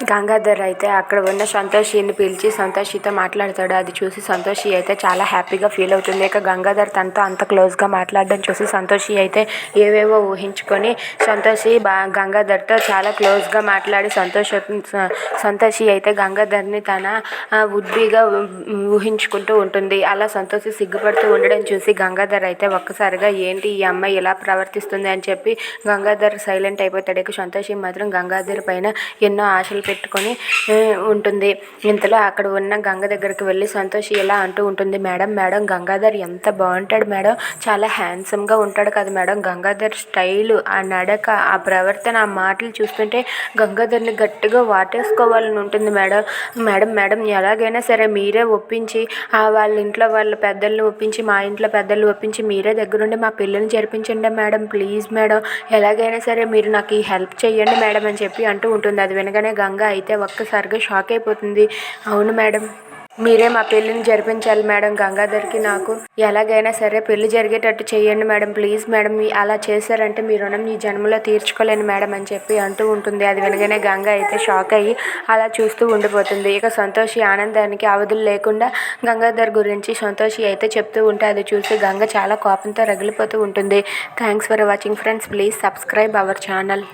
గంగాధర్ అయితే అక్కడ ఉన్న సంతోషిని పిలిచి సంతోషితో మాట్లాడతాడు. అది చూసి సంతోషి అయితే చాలా హ్యాపీగా ఫీల్ అవుతుంది. ఇక గంగాధర్ తనతో అంత క్లోజ్గా మాట్లాడడం చూసి సంతోషి అయితే ఏవేవో ఊహించుకొని సంతోషి బా గంగాధర్తో చాలా క్లోజ్గా మాట్లాడి సంతోష సంతోషి అయితే గంగాధర్ని తన ఉడ్బీగా ఊహించుకుంటూ ఉంటుంది. అలా సంతోషి సిగ్గుపడుతూ ఉండడం చూసి గంగాధర్ అయితే ఒక్కసారిగా ఏంటి ఈ అమ్మాయి ఇలా ప్రవర్తిస్తుంది అని చెప్పి గంగాధర్ సైలెంట్ అయిపోతాడు. ఇక సంతోషి మాత్రం గంగాధర్ పైన ఎన్నో ఆశలు పెట్టుకొని ఉంటుంది. ఇంతలో అక్కడ ఉన్న గంగ దగ్గరికి వెళ్ళి సంతోషి ఇలా అంటూ ఉంటుంది మేడం మేడం గంగాధర్ ఎంత బాగుంటాడు మేడం. చాలా హ్యాండ్సమ్గా ఉంటాడు కదా మేడం. గంగాధర్ స్టైలు ఆ నడక ఆ ప్రవర్తన ఆ మాటలు చూస్తుంటే గంగాధర్ని గట్టిగా వాటేసుకోవాలని ఉంటుంది మేడం. మేడం మేడం ఎలాగైనా సరే మీరే ఒప్పించి ఆ వాళ్ళ ఇంట్లో వాళ్ళ పెద్దల్ని ఒప్పించి మా ఇంట్లో పెద్దల్ని ఒప్పించి మీరే దగ్గరుండి మా పిల్లల్ని జరిపించండి మేడం. ప్లీజ్ మేడం ఎలాగైనా సరే మీరు నాకు ఈ హెల్ప్ చేయండి మేడం అని చెప్పి అంటూ ఉంటుంది. అది వినగానే గంగ అయితే ఒక్కసారిగా షాక్ అయిపోతుంది. అవును మేడం మీరే మా పెళ్ళిని జరిపించాలి మేడం గంగాధర్కి నాకు. ఎలాగైనా సరే పెళ్ళి జరిగేటట్టు చేయండి మేడం ప్లీజ్ మేడం. అలా చేశారంటే మీ రుణం ఈ జన్మలో తీర్చుకోలేను మేడం అని చెప్పి అంటూ ఉంటుంది. అది వినగానే గంగ అయితే షాక్ అయ్యి అలా చూస్తూ ఉండిపోతుంది. ఇక సంతోషి ఆనందానికి అవధులు లేకుండా గంగాధర్ గురించి సంతోషి అయితే చెప్తూ ఉంటే అది చూసి గంగ చాలా కోపంతో రగిలిపోతూ ఉంటుంది. Thanks for watching friends. Please subscribe our channel.